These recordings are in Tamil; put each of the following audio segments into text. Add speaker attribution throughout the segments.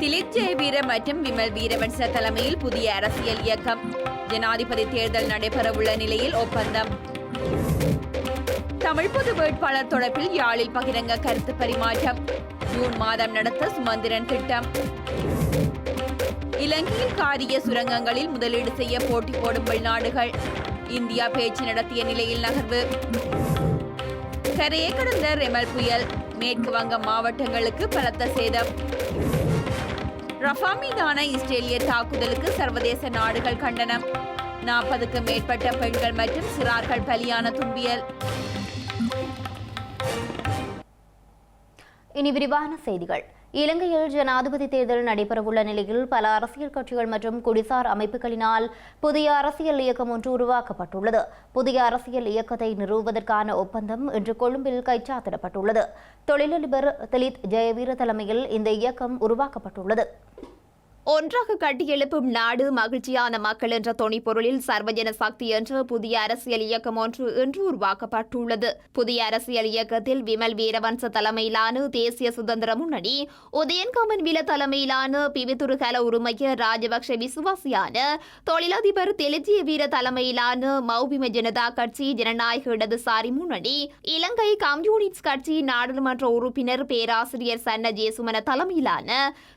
Speaker 1: திலித் ஜெயவீர மற்றும் விமல் வீரவன்ச தலைமையில் புதிய அரசியல் இயக்கம். ஜனாதிபதி தேர்தல் நடைபெறவுள்ள நிலையில் ஒப்பந்தம். தமிழ் பொது வேட்பாளர் தொடர்பில் யாழில் பகிரங்க கருத்து பரிமாற்றம். ஜூன் மாதம் நடத்த சுமந்திரன் திட்டம். இலங்கையில் காரிய சுரங்கங்களில் முதலீடு செய்ய போட்டி போடும் வெளிநாடுகள். இந்தியா பேச்சு நடத்திய நிலையில் நகர்வு. கரையை கடந்த ரெமல் புயல். மேற்கு வங்க மாவட்டங்களுக்கு பலத்த சேதம். ரஃபா மீதான இஸ்ரேலிய தாக்குதலுக்கு சர்வதேச நாடுகள் கண்டனம். நாற்பதுக்கும் மேற்பட்ட பெண்கள் மற்றும் சிறார்கள் பலியான துன்பியல்
Speaker 2: இனி விரிவான செய்திகள். இலங்கையில் ஜனாதிபதி தேர்தல் நடைபெறவுள்ள நிலையில் பல அரசியல் கட்சிகள் மற்றும் குடிசார் அமைப்புகளினால் புதிய அரசியல் இயக்கம் ஒன்று உருவாக்கப்பட்டுள்ளது. புதிய அரசியல் இயக்கத்தை நிறுவுவதற்கான ஒப்பந்தம் இன்று கொழும்பில் கைச்சாத்திடப்பட்டுள்ளது. தொழிலதிபர் திலித் ஜெயவீர தலைமையில் இந்த இயக்கம் உருவாக்கப்பட்டுள்ளது.
Speaker 1: ஒன்றாக கட்டியெழுப்பும் நாடு மகிழ்ச்சியான மக்கள் என்ற தொனிப்பொருளில் சர்வஜன சக்தி என்ற புதிய அரசியல் இயக்கம் ஒன்று இன்று உருவாக்கப்பட்டுள்ளது. புதிய அரசியல் இயக்கத்தில் விமல் வீரவன்ச தலைமையிலான தேசிய சுதந்திர முன்னணி உதயன்கமன் வில தலைமையிலான பிவித்துருகல உரிமைய ராஜபக்ஷ விசுவாசியான தொழிலதிபர் தெலிஜிய வீர தலைமையிலான மௌபிம ஜனதா கட்சி ஜனநாயக இடதுசாரி முன்னணி இலங்கை கம்யூனிஸ்ட் கட்சி நாடாளுமன்ற உறுப்பினர் பேராசிரியர் சன்ன ஜேசுமன தலைமையிலான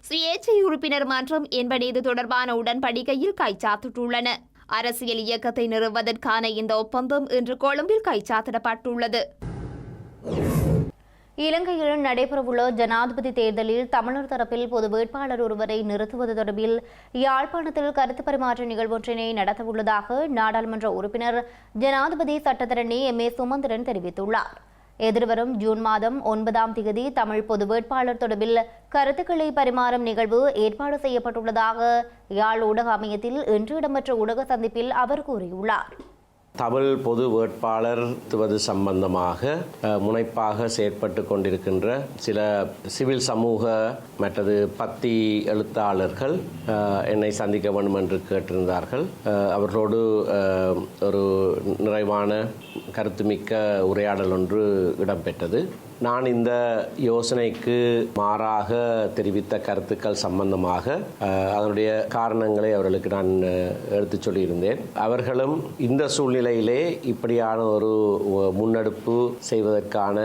Speaker 1: சுயேட்சை உறுப்பினர் மாற்றம் என்பன இது தொடர்பான உடன்படிக்கையில் கைச்சாத்திட்டுள்ளன அரசியல் இயக்கத்தை நிறுவுவதற்கான இந்த ஒப்பந்தம் இன்று கொழும்பில் கைச்சாத்திடப்பட்டுள்ளது
Speaker 2: இலங்கையில் நடைபெறவுள்ள ஜனாதிபதி தேர்தலில் தமிழர் தரப்பில் பொது வேட்பாளர் ஒருவரை நிறுத்துவது தொடர்பில் யாழ்ப்பாணத்தில் கருத்து பரிமாற்ற நிகழ்வொன்றினை நடத்தவுள்ளதாக நாடாளுமன்ற உறுப்பினர் ஜனாதிபதி சட்டத்தரணி எம் ஏ சுமந்திரன் தெரிவித்துள்ளார். எதிர்வரும் ஜூன் மாதம் ஒன்பதாம் தேதி தமிழ் பொது வேட்பாளர் தொடர்பில் கருத்துக்களை பரிமாறும் நிகழ்வு ஏற்பாடு செய்யப்பட்டுள்ளதாக யாழ் ஊடக அமையத்தில் இன்று இடம்பெற்ற ஊடக சந்திப்பில் அவர் கூறியுள்ளார்.
Speaker 3: தமிழ் பொது வேட்பாளர் துவது சம்பந்தமாக முனைப்பாக செயற்பட்டு கொண்டிருக்கின்ற சில சிவில் சமூக மற்றது பத்தி எழுத்தாளர்கள் என்னை சந்திக்க வேண்டும் என்று கேட்டிருந்தார்கள். அவர்களோடு ஒரு நிறைவான கருத்துமிக்க உரையாடல் ஒன்று இடம்பெற்றது. நான் இந்த யோசனைக்கு மாறாக தெரிவித்த கருத்துக்கள் சம்பந்தமாக அதனுடைய காரணங்களை அவர்களுக்கு நான் எடுத்து எடுத்துச் சொல்லியிருந்தேன். அவர்களும் இந்த சூழ்நிலையிலே இப்படியான ஒரு முன்னெடுப்பு செய்வதற்கான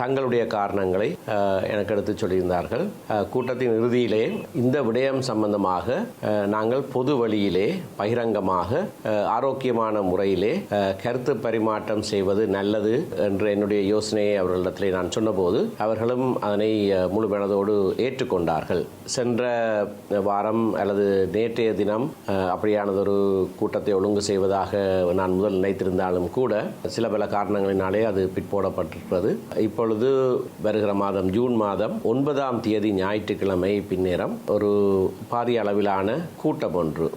Speaker 3: தங்களுடைய காரணங்களை எனக்கு எடுத்துச் சொல்லியிருந்தார்கள். கூட்டத்தின் இறுதியிலே இந்த விடயம் சம்பந்தமாக நாங்கள் பொது வழியிலே பகிரங்கமாக ஆரோக்கியமான முறையிலே கருத்து பரிமாற்றம் செய்வது நல்லது என்ற என்னுடைய யோசனையை அவர்களிடத்திலே நான் சொன்னபோது அவர்களும் அதனை முழு மனதோடு ஏற்றுக்கொண்டார்கள். சென்ற வாரம் அல்லது நேற்றைய தினம் அப்படியானதொரு கூட்டத்தை ஒழுங்கு செய்வதாக நான் முதல் நினைத்திருந்தாலும் கூட சில பல காரணங்களினாலே அது பிற்போடப்பட்டிருப்பது இப்பொழுது வருகிற மாதம் ஜூன் மாதம் ஒன்பதாம் தேதி ஞாயிற்றுக்கிழமை பின்னேரம் ஒரு பாரிய அளவிலான கூட்டம் ஒன்று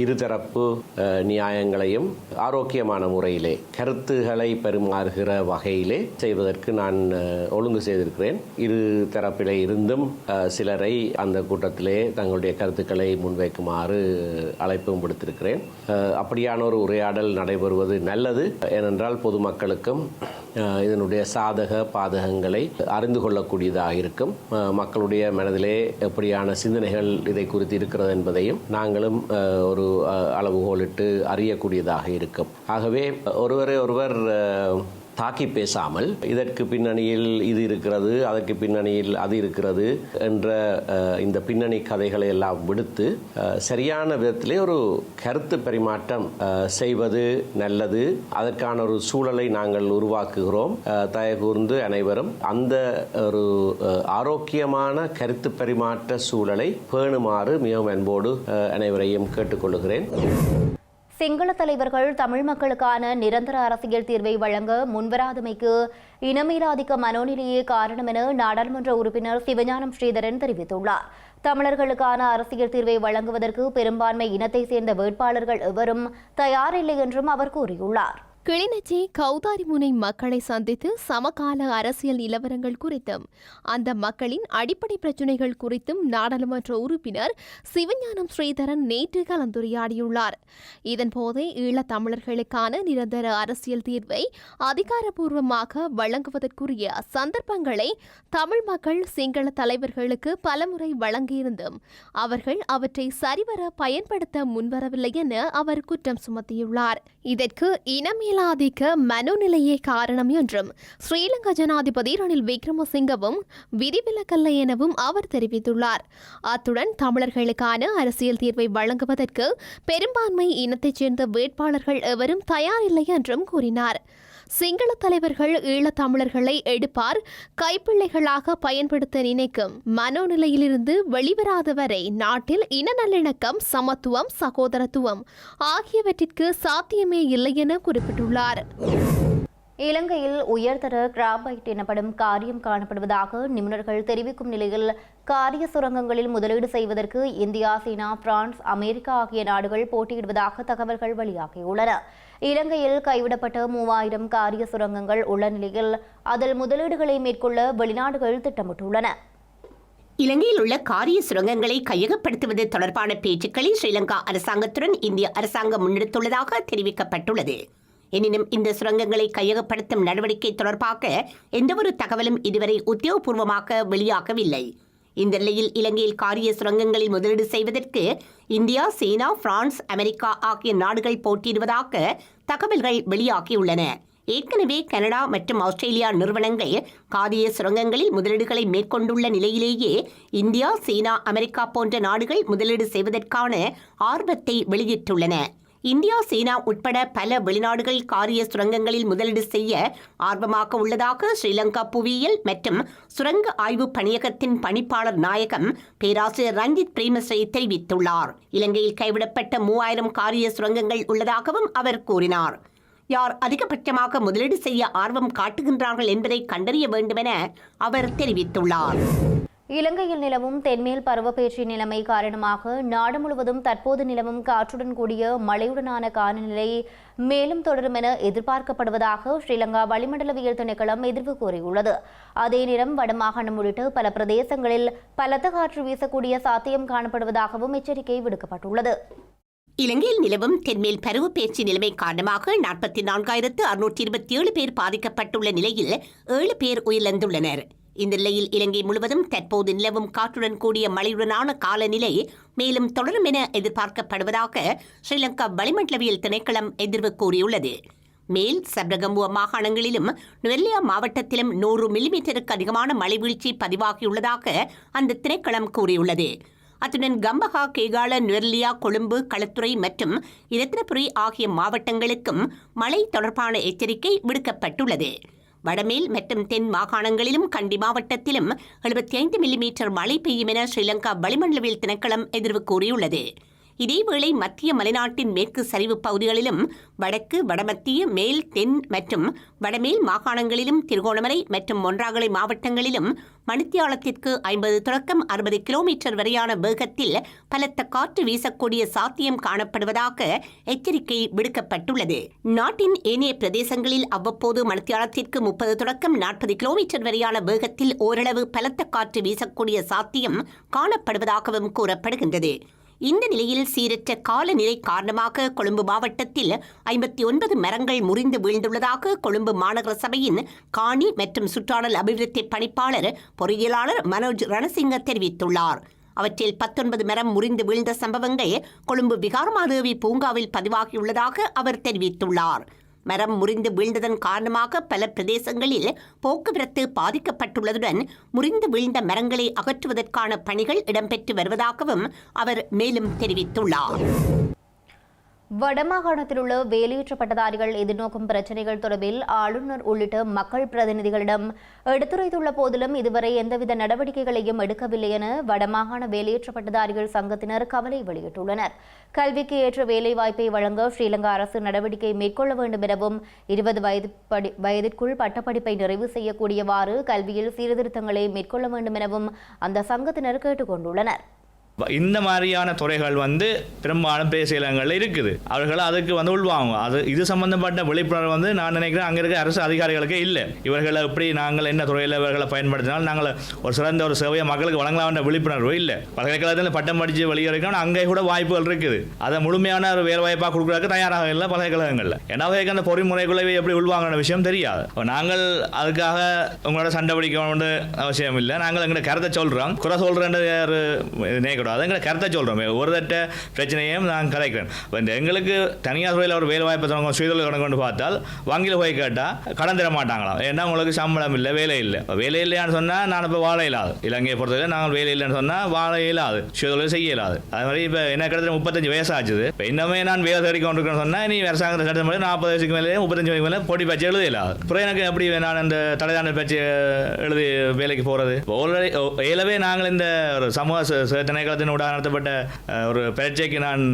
Speaker 3: இருதரப்பு நியாயங்களையும் ஆரோக்கியமான முறையிலே கருத்துகளை பரிமாறுகிற வகையிலே செய்வதற்கு நான் ஒழுங்கு செய்திருக்கிறேன். இரு தரப்பிலே இருந்தும் சிலரை அந்த கூட்டத்திலே தங்களுடைய கருத்துக்களை முன்வைக்குமாறு அழைப்பும் விடுத்திருக்கிறேன். அப்படியான ஒரு உரையாடல் நடைபெறுவது நல்லது. ஏனென்றால் பொதுமக்களுக்கும் இதனுடைய சாதக பாதகங்களை அறிந்து கொள்ளக்கூடியதாக இருக்கும். மக்களுடைய மனதிலே எப்படியான சிந்தனைகள் இதை குறித்து இருக்கிறது என்பதையும் நாங்களும் ஒரு அளவுகோலிட்டு அறியக்கூடியதாக இருக்கும். ஆகவே ஒருவரை ஒருவர் தாக்கி பேசாமல் இதற்கு பின்னணியில் இது இருக்கிறது அதற்கு பின்னணியில் அது இருக்கிறது என்ற இந்த பின்னணி கதைகளை எல்லாம் விடுத்து சரியான விதத்திலே ஒரு கருத்து பரிமாற்றம் செய்வது நல்லது. அதற்கான ஒரு சூழலை நாங்கள் உருவாக்குகிறோம். தயகூர்ந்து அனைவரும் அந்த ஒரு ஆரோக்கியமான கருத்து பரிமாற்ற சூழலை பேணுமாறு மிகவும் அன்போடு அனைவரையும் கேட்டுக்கொள்கிறேன்
Speaker 2: சிங்கள தலைவர்கள் தமிழ் மக்களுக்கான நிரந்தர அரசியல் தீர்வை வழங்க முன்வராதமைக்கு இனமீராதிக்க மனோநிலையே காரணம் என நாடாளுமன்ற உறுப்பினர் சிவஞானம் ஸ்ரீதரன் தெரிவித்துள்ளார். தமிழர்களுக்கான அரசியல் தீர்வை வழங்குவதற்கு பெரும்பான்மை இனத்தை சேர்ந்த வேட்பாளர்கள் எவரும் தயாரில்லை என்றும் அவர் கூறியுள்ளார்.
Speaker 4: கிளிநொச்சி கௌதாரிமுனை மக்களை சந்தித்து சமகால அரசியல் நிலவரங்கள் குறித்தும் அந்த மக்களின் அடிப்படை பிரச்சினைகள் குறித்தும் நாடாளுமன்ற உறுப்பினர் சிவஞானம் ஸ்ரீதரன் நேற்று கலந்துரையாடியுள்ளார். இதன்போது ஈழத் தமிழர்களுக்கான நிரந்தர அரசியல் தீர்வை அதிகாரப்பூர்வமாக வழங்குவதற்குரிய சந்தர்ப்பங்களை தமிழ் மக்கள் சிங்கள தலைவர்களுக்கு பலமுறை வழங்கியிருந்தும் அவர்கள் அவற்றை சரிவர பயன்படுத்த முன்வரவில்லை என அவர் குற்றம் சுமத்தியுள்ளார். இதற்கு இனமே இனமேலாதிக்க மனோநிலையே காரணம் என்றும் ஸ்ரீலங்கா ஜனாதிபதி ரணில் விக்ரமசிங்கவும் விதிவிலக்கல்ல எனவும் அவர் தெரிவித்துள்ளார். அத்துடன் தமிழர்களுக்கான அரசியல் தீர்வை வழங்குவதற்கு பெரும்பான்மை இனத்தைச் சேர்ந்த வேட்பாளர்கள் எவரும் தயாரில்லை என்றும் கூறினார். சிங்கள தலைவர்கள் ஈழத் தமிழர்களை எடுப்பார். கைப்பிள்ளைகளாக பயன்படுத்த நினைக்கும் மனோநிலையிலிருந்து வெளிவராத வரை நாட்டில் இன நல்லிணக்கம் சமத்துவம் சகோதரத்துவம் ஆகியவற்றிற்கு சாத்தியமே இல்லை என குறிப்பிட்டுள்ளார்.
Speaker 2: இலங்கையில் உயர்தர கிராபைட் எனப்படும் காரியம் காணப்படுவதாக நிபுணர்கள் தெரிவிக்கும் நிலையில் காரிய சுரங்கங்களில் முதலீடு செய்வதற்கு இந்தியா சீனா பிரான்ஸ் அமெரிக்கா ஆகிய நாடுகள் போட்டியிடுவதாக தகவல்கள் வெளியாகியுள்ளன. இலங்கையில் கைவிடப்பட்ட மூவாயிரம் காரிய சுரங்கங்கள் உள்ள நிலையில் அதில் முதலீடுகளை மேற்கொள்ள வெளிநாடுகள் திட்டமிட்டுள்ளன.
Speaker 5: இலங்கையில் உள்ள காரிய சுரங்கங்களை கையகப்படுத்துவது தொடர்பான பேச்சுக்களை ஸ்ரீலங்கா அரசாங்கத்துடன் இந்திய அரசாங்கம் முன்னெடுத்துள்ளதாக தெரிவிக்கப்பட்டுள்ளது. எனினும் இந்த சுரங்கங்களை கையகப்படுத்தும் நடவடிக்கை தொடர்பாக எந்தவொரு தகவலும் இதுவரை உத்தியோகபூர்வமாக வெளியாகவில்லை. இந்த நிலையில் இலங்கையில் காரிய சுரங்கங்களில் முதலீடு செய்வதற்கு இந்தியா சீனா பிரான்ஸ் அமெரிக்கா ஆகிய நாடுகள் போட்டியிடுவதாக தகவல்கள் வெளியாகியுள்ளன. ஏற்கனவே கனடா மற்றும் ஆஸ்திரேலியா நிறுவனங்கள் காரிய சுரங்கங்களில் முதலீடுகளை மேற்கொண்டுள்ள நிலையிலேயே இந்தியா சீனா அமெரிக்கா போன்ற நாடுகள் முதலீடு செய்வதற்கான ஆர்வத்தை வெளியிட்டுள்ளன. இந்தியா சீனா உட்பட பல வெளிநாடுகள் காரிய சுரங்கங்களில் முதலீடு செய்ய ஆர்வமாக உள்ளதாக ஸ்ரீலங்கா புவியியல் மற்றும் சுரங்க ஆய்வு பணியகத்தின் பணிப்பாளர் நாயகம் பேராசிரியர் ரஞ்சித் பிரேமஸ்ரீ தெரிவித்துள்ளார். இலங்கையில் கைவிடப்பட்ட மூவாயிரம் காரிய சுரங்கங்கள் உள்ளதாகவும் அவர் கூறினார். யார் அதிகபட்சமாக முதலீடு செய்ய ஆர்வம் காட்டுகின்றார்கள் என்பதை கண்டறிய வேண்டுமென அவர் தெரிவித்துள்ளார்.
Speaker 2: இலங்கையில் நிலவும் தென்மேல் பருவப்பேற்றி நிலைமை காரணமாக நாடு முழுவதும் தற்போது நிலவும் காற்றுடன் கூடிய மழையுடனான காலநிலை மேலும் தொடரும் என எதிர்பார்க்கப்படுவதாக ஸ்ரீலங்கா வளிமண்டலவியல் திணைக்களம் எதிர்வு கூறியுள்ளது. அதே நேரம் வடமாகாணம் உள்ளிட்ட பல பிரதேசங்களில் பலத்த காற்று வீசக்கூடிய சாத்தியம் காணப்படுவதாகவும் எச்சரிக்கை விடுக்கப்பட்டுள்ளது.
Speaker 5: இலங்கையில் நிலவும் தென்மேல் பருவப்பெயர்ச்சி நிலைமை காரணமாக நாற்பத்தி நான்காயிரத்து அறுநூற்றி இருபத்தி ஏழு பேர் பாதிக்கப்பட்டுள்ள நிலையில் ஏழு பேர் உயிரிழந்துள்ளனர். இந்த நிலையில் இலங்கை முழுவதும் தற்போது நிலவும் காற்றுடன் கூடிய மழையுடனான காலநிலை மேலும் தொடரும் என எதிர்பார்க்கப்படுவதாக ஸ்ரீலங்கா வளிமண்டலவியல் திணைக்களம் எதிர்வு கூறியுள்ளது. மேல் சப்ரகம்புவ மாகாணங்களிலும் நுவெல்லியா மாவட்டத்திலும் நூறு மில்லிமீட்டருக்கு அதிகமான மழை வீழ்ச்சி பதிவாகியுள்ளதாக அந்த திணைக்களம் கூறியுள்ளது. அத்துடன் கம்பஹா கேகால நுவெல்லியா கொழும்பு களத்துறை மற்றும் இரத்தினபுரி ஆகிய மாவட்டங்களுக்கும் மழை தொடர்பான எச்சரிக்கை விடுக்கப்பட்டுள்ளது. வடமேல் மற்றும் தென் மாகாணங்களிலும் கண்டி மாவட்டத்திலும் எழுபத்தி ஐந்து மில்லிமீட்டர் மழை பெய்யும் என ஸ்ரீலங்கா வளிமண்டலவியல் திணைக்களம் எதிர்வு கூறியுள்ளது. இதேவேளை மத்திய மலைநாட்டின் மேற்கு சரிவு பகுதிகளிலும் வடக்கு வடமத்திய மேல் தென் மற்றும் வடமேல் மாகாணங்களிலும் திருகோணமலை மற்றும் ஒன்றாகலை மாவட்டங்களிலும் மணித்தியாலத்திற்கு ஐம்பது தொடக்கம் அறுபது கிலோமீட்டர் வரையான வேகத்தில் பலத்த காற்று வீசக்கூடிய சாத்தியம் காணப்படுவதாக எச்சரிக்கை விடுக்கப்பட்டுள்ளது. நாட்டின் ஏனைய பிரதேசங்களில் அவ்வப்போது மணித்தியாலத்திற்கு முப்பது தொடக்கம் நாற்பது கிலோமீட்டர் வரையான வேகத்தில் ஓரளவு பலத்த காற்று வீசக்கூடிய சாத்தியம் காணப்படுவதாகவும் கூறப்படுகின்றது. இந்த நிலையில் சீரற்ற காலநிலை காரணமாக கொழும்பு மாவட்டத்தில் ஐம்பத்தி ஒன்பது மரங்கள் முறிந்து வீழ்ந்துள்ளதாக கொழும்பு மாநகர சபையின் காணி மற்றும் சுற்றாடல் அபிவிருத்தி பணிப்பாளர் பொறியியலாளர் மனோஜ் ரணசிங்க தெரிவித்துள்ளார். அவற்றில் பத்தொன்பது மரம் முறிந்து வீழ்ந்த சம்பவங்கள் கொழும்பு விகாரமாதேவி பூங்காவில் பதிவாகியுள்ளதாக அவர் தெரிவித்துள்ளார். மரம் முறிந்து வீழ்ந்ததன் காரணமாக பல பிரதேசங்களில் போக்குவரத்து பாதிக்கப்பட்டுள்ளதுடன் முறிந்து வீழ்ந்த மரங்களை அகற்றுவதற்கான பணிகள் இடம்பெற்று வருவதாகவும் அவர் மேலும் தெரிவித்துள்ளார்.
Speaker 2: வடமாகாணத்தில் உள்ள வேலையற்ற பட்டதாரிகள் எதிர்நோக்கும் பிரச்சினைகள் தொடர்பில் ஆளுநர் உள்ளிட்ட மக்கள் பிரதிநிதிகளிடம் எடுத்துரைத்துள்ள போதிலும் இதுவரை எந்தவித நடவடிக்கைகளையும் எடுக்கவில்லை என வடமாகாண வேலையேற்றப்பட்டதாரிகள் சங்கத்தினர் கவலை வெளியிட்டுள்ளனர். கல்விக்கு ஏற்ற வேலைவாய்ப்பை வழங்க ஸ்ரீலங்கா அரசு நடவடிக்கை மேற்கொள்ள வேண்டும் எனவும் இருபது வயது படி வயதிற்குள் பட்டப்படிப்பை நிறைவு செய்யக்கூடியவாறு கல்வியில் சீர்திருத்தங்களை மேற்கொள்ள வேண்டும் எனவும் அந்த சங்கத்தினர் கேட்டுக்கொண்டுள்ளனர்.
Speaker 6: இந்த மாதிரியான துறைகள் வந்து பெரும்பாலும் பேசியலங்களில் இருக்குது. அவர்கள் அதுக்கு வந்து உள்வாங்க அது இது சம்பந்தப்பட்ட விழிப்புணர்வு வந்து நான் நினைக்கிறேன் அங்கே இருக்க அரசு அதிகாரிகளுக்கு இல்லை. இவர்களை எப்படி நாங்கள் என்ன துறையில் இவர்களை பயன்படுத்தினாலும் நாங்கள் ஒரு சிறந்த ஒரு சேவையை மக்களுக்கு வழங்கலாம்ன்ற விழிப்புணர்வு இல்லை. பல்கலைக்கழகத்தில் பட்டம் படித்து வெளியே இருக்கணும் அங்கே கூட வாய்ப்புகள் இருக்குது. அதை முழுமையான ஒரு வேலை வாய்ப்பாக கொடுக்குறதுக்கு தயாராக இல்லை பல்கலைக்கழகங்களில். ஏன்னா அந்த பொறிமுறைக்குள்ளே எப்படி உள்வாங்கிற விஷயம் தெரியாது. நாங்கள் அதுக்காக உங்களோட சண்டை பிடிக்க வேண்டிய அவசியம் இல்லை. நாங்கள் எங்களை கருத்தை சொல்கிறோம் குறை சொல்கிறேன் நினைக்கூடாது எங்களை கருத்தை சொல்கிறோம் ஒரு தட்ட பிரச்சனையும் நான் கலைக்கிறேன். இப்போ இந்த எங்களுக்கு தனியார் துறையில் ஒரு வேலை வாய்ப்பு தொடங்க சுயதொழில் தொடங்கன்னு பார்த்தால் வங்கியில் போய் கேட்டால் கடன் தர மாட்டாங்களாம். ஏன்னா உங்களுக்கு சம்பளம் இல்லை வேலை இல்லை. வேலை இல்லையான்னு சொன்னால் நான் இப்போ வாழ இல்லாது இலங்கையை பொறுத்தவரை நாங்கள் வேலை இல்லைன்னு சொன்னால் வாழ இயலாது. சுயதொழில் செய்ய இல்லாது அது மாதிரி இப்போ என்ன கிட்டத்தட்ட முப்பத்தஞ்சு வயசு ஆச்சுது. இப்போ இன்னமே நான் வேலை தேடி கொண்டிருக்கேன்னு சொன்னால் நீ அரசாங்கத்தை சட்டம் படி நாற்பது வயசுக்கு மேலே முப்பத்தஞ்சு வயசுக்கு மேலே போட்டி பயிற்சி எழுத இல்லாது அப்புறம் எனக்கு எப்படி நான் இந்த தலைதான பயிற்சி எழுதி வேலைக்கு போகிறது ஆல்ரெடி ஏலவே நாங்கள் இந்த ஒரு சமூக ச- ச- நடத்தப்பட்ட ஒரு பேச்சைக்கு நான்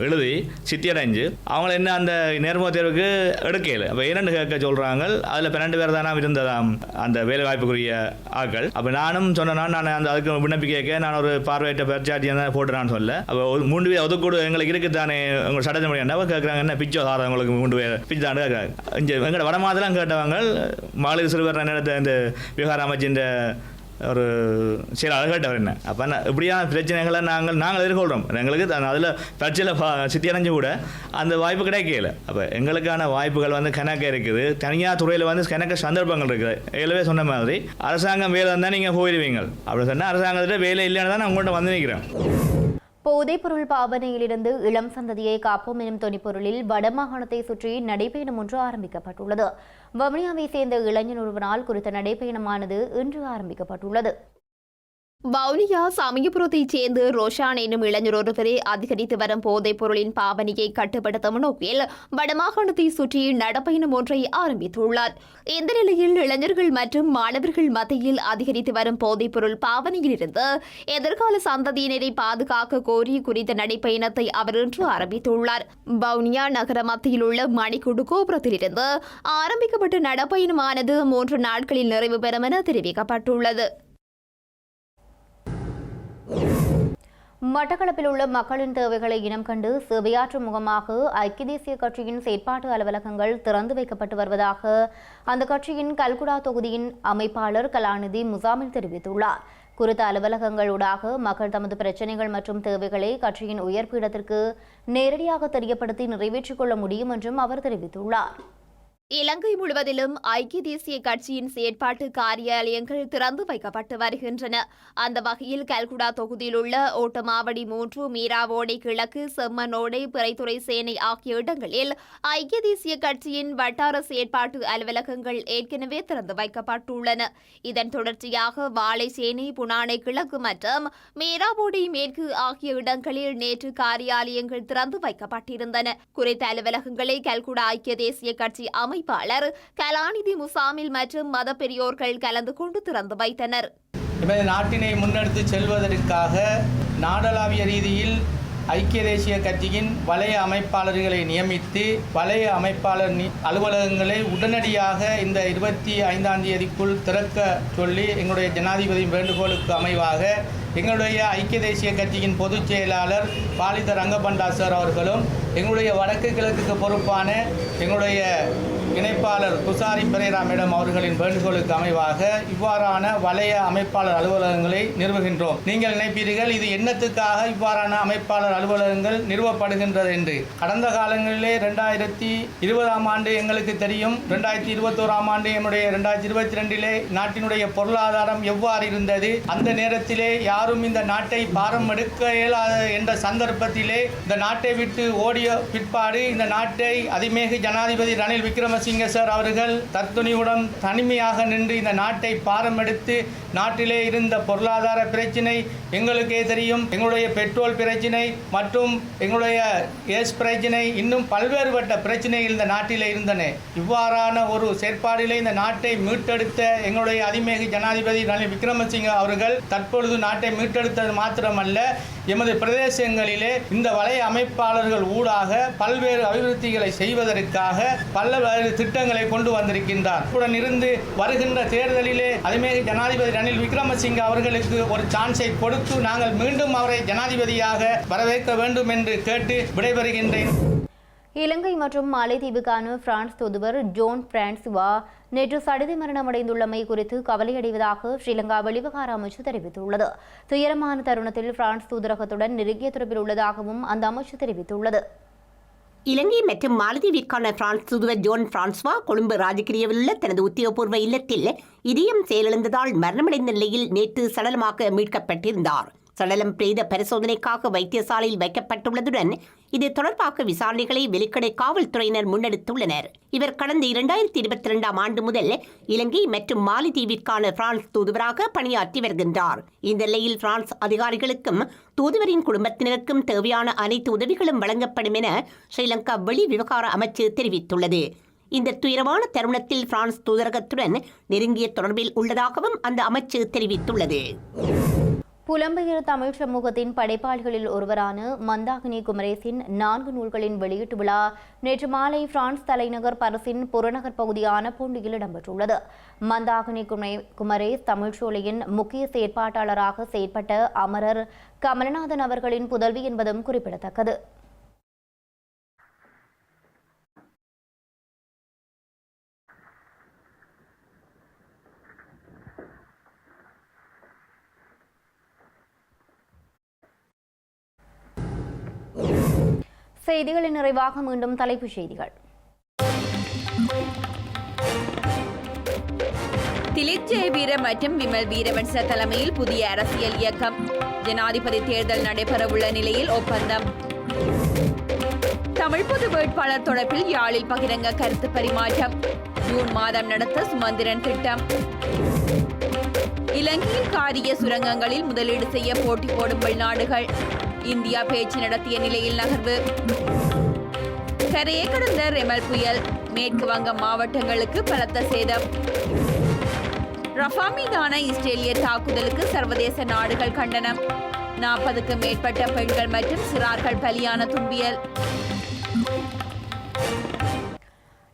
Speaker 6: எழுதி சித்தியடைஞ்சு அவங்கள என்ன அந்த நேர்முக தேர்வுக்கு எடுக்கல அப்போ இரண்டு கேட்க சொல்கிறாங்க அதில் பன்னெண்டு பேர் தானே இருந்ததாம் அந்த வேலை வாய்ப்புக்குரிய ஆட்கள் அப்போ நானும் சொன்னேன்னா நான் அந்த அதுக்கு விண்ணப்பிக்க நான் ஒரு பார்வையிட்ட பரிச்சாட்டி தான் போட்டுறான்னு சொல்ல. அப்போ ஒரு மூன்று பேர் ஒதுக்கூடு எங்களுக்கு இருக்குது தானே உங்கள் சட்டத்தை முடியாண்டா கேட்குறாங்க என்ன பிச்சோ சார் உங்களுக்கு மூன்று பேர் பிச்சு தான் கேட்குறாங்க. இங்கே எங்களோட வடமாதெல்லாம் கேட்டவங்க மகளிர் சிறுவர் நேரத்தை இந்த விவகார அமைச்சின்ற ஒரு சரி அழகாட்டவர் என்ன? அப்போ நான் இப்படியான பிரச்சனைகளை நாங்கள் நாங்கள் எதிர்கொள்கிறோம் எங்களுக்கு அதில் பரீட்சையில் சித்தி அடைஞ்சு கூட அந்த வாய்ப்பு கிடைக்கல. அப்போ எங்களுக்கான வாய்ப்புகள் வந்து கணக்கு இருக்குது. தனியார் துறையில் வந்து கணக்கு சந்தர்ப்பங்கள் இருக்குது ஏழவே சொன்ன மாதிரி அரசாங்கம் வேலை இருந்தால் நீங்கள் போயிடுவீங்க அப்படி சொன்னால் அரசாங்கத்திட்ட வேலை இல்லைன்னு தான் நான் உங்கள்கிட்ட வந்து நிற்கிறேன்
Speaker 2: போதைப்பொருள் பாவனையிலிருந்து இளம் சந்ததியை காப்போம் எனும் தொனிப்பொருளில் வடமாகாணத்தை சுற்றி நடைபயணம் ஒன்று ஆரம்பிக்கப்பட்டுள்ளது. வவுனியாவை சேர்ந்த இளைஞர் ஒருவனால் குறித்த நடைபயணமானது இன்று ஆரம்பிக்கப்பட்டுள்ளது.
Speaker 1: வவுனியா சமயபுரத்தைச் சேர்ந்து ரோஷான் என்னும் இளைஞர் ஒருவரே அதிகரித்து வரும் போதைப் பொருளின் பாவனையை கட்டுப்படுத்தும் நோக்கில் வடமாகாணத்தை சுற்றி நடப்பயணம் ஒன்றை ஆரம்பித்துள்ளார். இந்த நிலையில் இளைஞர்கள் மற்றும் மாணவர்கள் மத்தியில் அதிகரித்து வரும் போதைப் பொருள் பாவனையிலிருந்து எதிர்கால சந்ததியினரை பாதுகாக்க கோரி குறித்த நடைப்பயணத்தை அவர் இன்று ஆரம்பித்துள்ளார். வவுனியா நகர மத்தியில் உள்ள மணிக்குடு கோபுரத்திலிருந்து ஆரம்பிக்கப்பட்ட நடப்பயணமானது மூன்று நாட்களில் நிறைவு பெறும் என தெரிவிக்கப்பட்டுள்ளது.
Speaker 2: மட்டக்களப்பில் உள்ள மக்களின் தேவைகளை இனம் கண்டு சேவையாற்றும் முகமாக ஐக்கிய தேசிய கட்சியின் செயற்பாட்டு அலுவலகங்கள் திறந்து வைக்கப்பட்டு வருவதாக அந்த கட்சியின் கல்குடா தொகுதியின் அமைப்பாளர் கலாநிதி முசாமில் தெரிவித்துள்ளார். குறித்த அலுவலகங்களூடாக மக்கள் தமது பிரச்சினைகள் மற்றும் தேவைகளை கட்சியின் உயர்பீடத்திற்கு நேரடியாக தெரியப்படுத்தி நிறைவேற்றிக் கொள்ள முடியும் என்றும் அவர் தெரிவித்துள்ளார்.
Speaker 1: இலங்கை முழுவதிலும் ஐக்கிய தேசிய கட்சியின் செயற்பாட்டு காரியாலயங்கள் திறந்து வைக்கப்பட்டு வருகின்றன. அந்த வகையில் கல்குடா தொகுதியில் உள்ள ஓட்டமாவடி மூன்று மீராவோடை கிழக்கு செம்மனோடை பிறைத்துறை சேனை ஆகிய இடங்களில் ஐக்கிய தேசிய கட்சியின் வட்டார செயற்பாட்டு அலுவலகங்கள் ஏற்கனவே திறந்து வைக்கப்பட்டுள்ளன. இதன் தொடர்ச்சியாக வாழைச்சேனை புனானை கிழக்கு மற்றும் மீராவோடை மேற்கு ஆகிய இடங்களில் நேற்று காரியாலயங்கள் திறந்து வைக்கப்பட்டிருந்தன. குறித்த அலுவலகங்களை கல்குடா ஐக்கிய தேசிய கட்சி அமை அமைப்பாளர் கலாநிதி முசாமில் மற்றும் மத பெரியோர்கள் கலந்து கொண்டு திறந்து வைத்தனர்.
Speaker 7: நாட்டினை முன்னெடுத்து செல்வதற்காக நாடளாவிய ரீதியில் ஐக்கிய தேசிய கட்சியின் வலய அமைப்பாளர்களை நியமித்து வலய அமைப்பாளர் அலுவலகங்களை உடனடியாக இந்த இருபத்தி ஐந்தாம் தேதிக்குள் திறக்க சொல்லி எங்களுடைய ஜனாதிபதி வேண்டுகோளுக்கு அமைவாக எங்களுடைய ஐக்கிய தேசிய கட்சியின் பொதுச் செயலாளர் பாலித ரங்கபண்டா சார் அவர்களும் எங்களுடைய வடக்கு கிழக்குக்கு பொறுப்பான எங்களுடைய இணைப்பாளர் துஷாரி பெரேரா மேடம் அவர்களின் வேண்டுகோளுக்கு அமைவாக இவ்வாறான வலய அமைப்பாளர் அலுவலகங்களை நிறுவுகின்றோம். நீங்கள் நினைப்பீர்கள் இது என்னத்துக்காக இவ்வாறான அமைப்பாளர் அலுவலகங்கள் நிறுவப்படுகின்றது என்று. கடந்த காலங்களிலே ரெண்டாயிரத்தி இருபதாம் ஆண்டு எங்களுக்கு தெரியும். ரெண்டாயிரத்தி இருபத்தோராம் ஆண்டு என்னுடைய ரெண்டாயிரத்தி இருபத்தி ரெண்டிலே நாட்டினுடைய பொருளாதாரம் எவ்வாறு இருந்தது? அந்த நேரத்திலே யார் யாரும் இந்த நாட்டை பாரம் எடுக்க இயலாத என்ற சந்தர்ப்பத்திலே இந்த நாட்டை விட்டு ஓடிய பிற்பாடு இந்த நாட்டை அதிமேக ஜனாதிபதி ரணில் விக்ரமசிங்க சார் அவர்கள் தத்துணிவுடன் தனிமையாக நின்று இந்த நாட்டை பாரம் எடுத்து நாட்டிலே இருந்த பொருளாதார பிரச்சினை எங்களுக்கே தெரியும் எங்களுடைய பெட்ரோல் பிரச்சினை மற்றும் எங்களுடைய கேஸ் பிரச்சினை இன்னும் பல்வேறுபட்ட பிரச்சினை இந்த நாட்டிலே இருந்தன. இவ்வாறான ஒரு செயற்பாடிலே இந்த நாட்டை மீட்டெடுத்த எங்களுடைய அதிமேகு ஜனாதிபதி ரணில் விக்ரமசிங்க அவர்கள் தற்பொழுது நாட்டை மீட்டெடுத்தது மாத்திரமல்ல எமது பிரதேசங்களிலே இந்த வலய அமைப்பாளர்கள் ஊடாக பல்வேறு அபிவிருத்திகளை செய்வதற்காக பல்வேறு திட்டங்களை கொண்டு வந்திருக்கின்றார். உடன் இருந்து வருகின்ற தேர்தலிலே அதிமேகு ஜனாதிபதி ரணில் விக்ரமசிங்க அவர்களுக்கு ஒரு சான்ஸை கொடுத்து நாங்கள் மீண்டும் அவரை ஜனாதிபதியாக வரவேற்க வேண்டும் என்று கேட்டு விடைபெறுகின்றேன்.
Speaker 2: இலங்கை மற்றும் மாலைதீவுக்கான பிரான்ஸ் தூதுவர் ஜோன் பிரான்சுவா நேற்று சடுதி மரணமடைந்துள்ளமை குறித்து கவலையடைவதாக ஸ்ரீலங்கா வெளிவகார அமைச்சு தெரிவித்துள்ளது. துயரமான தருணத்தில் பிரான்ஸ் தூதரகத்துடன் நெருங்கிய தொடர்பில் உள்ளதாகவும் அந்த அமைச்சு தெரிவித்துள்ளது.
Speaker 5: இலங்கை மற்றும் மாலதீவிற்கான பிரான்ஸ் தூதுவர் ஜோன் பிரான்ஸ்வா கொழும்பு ராஜகிரியவில் உள்ள தனது உத்தியோகபூர்வ இல்லத்தில் இதயம் செயலிழந்ததால் மரணமடைந்த நிலையில் நேற்று சடலமாக மீட்கப்பட்டிருந்தார். சடலம் பிரேத பரிசோதனைக்காக வைத்தியசாலையில் வைக்கப்பட்டுள்ளதுடன் இது தொடர்பாக விசாரணைகளை வெளிக்கடை காவல்துறையினர் முன்னெடுத்துள்ளனர். இவர் கடந்த இரண்டாயிரத்தி இருபத்தி இரண்டாம் ஆண்டு முதல் இலங்கை மற்றும் மாலிதீவிற்கான பிரான்ஸ் தூதுவராக பணியாற்றி வருகின்றார். இந்த நிலையில் பிரான்ஸ் அதிகாரிகளுக்கும் தூதுவரின் குடும்பத்தினருக்கும் தேவையான அனைத்து உதவிகளும் வழங்கப்படும் என ஸ்ரீலங்கா வெளி விவகார அமைச்சு தெரிவித்துள்ளது. இந்த துயரமான தருணத்தில் பிரான்ஸ் தூதரகத்துடன் நெருங்கிய தொடர்பில் உள்ளதாகவும் அந்த அமைச்சு தெரிவித்துள்ளது.
Speaker 2: புலம்பெயர் தமிழ் சமூகத்தின் படைப்பாளிகளில் ஒருவரான மந்தாகினி குமரேசின் நான்கு நூல்களின் வெளியீட்டு விழா நேற்று மாலை பிரான்ஸ் தலைநகர் பரிசின் புறநகர் பகுதியான பூண்டியில் இடம்பெற்றுள்ளது. மந்தாகினி குமே குமரேஸ் தமிழ்ச்சோலையின் முக்கிய செயற்பாட்டாளராக செயற்பட்ட அமரர் கமலநாதன் அவர்களின் புதல்வி என்பதும் குறிப்பிடத்தக்கது. செய்திகளின் நிறைவாக மீண்டும் தலைப்புச் செய்திகள்.
Speaker 8: திலித் ஜெயவீர மற்றும் விமல் வீரவன்ச தலைமையில் புதிய அரசியல் இயக்கம். ஜனாதிபதி தேர்தல் நடைபெறவுள்ள நிலையில் ஒப்பந்தம். தமிழ் பொது வேட்பாளர் தொடர்பில் யாழில் பகிரங்க கருத்து பரிமாற்றம். ஜூன் மாதம் நடத்த சுமந்திரன் திட்டம். இலங்கையில் காரிய சுரங்கங்களில் முதலீடு செய்ய போட்டி போடும் வெளிநாடுகள். இந்தியா பேச்சு நடத்திய நிலையில் நகர்வு. கரையை கடந்த ரெமல் புயல் மேற்கு வங்க மாவட்டங்களுக்கு பலத்த சேதம். ரஃபா மீதான இஸ்ரேலிய தாக்குதலுக்கு சர்வதேச நாடுகள் கண்டனம். நாற்பதுக்கு மேற்பட்ட பெண்கள் மற்றும் சிறார்கள் பலியான துன்பியல்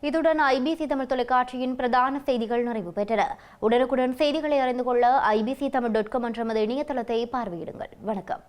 Speaker 2: இதுடன் ஐபிசி தமிழ் தொலைக்காட்சியின் பிரதான செய்திகள் நிறைவு பெற்றன. உடனுக்குடன் செய்திகளை அறிந்து கொள்ள ஐபிசி தமிழ் டாட் காம் என்ற இணையதளத்தை பார்வையிடுங்கள். வணக்கம்.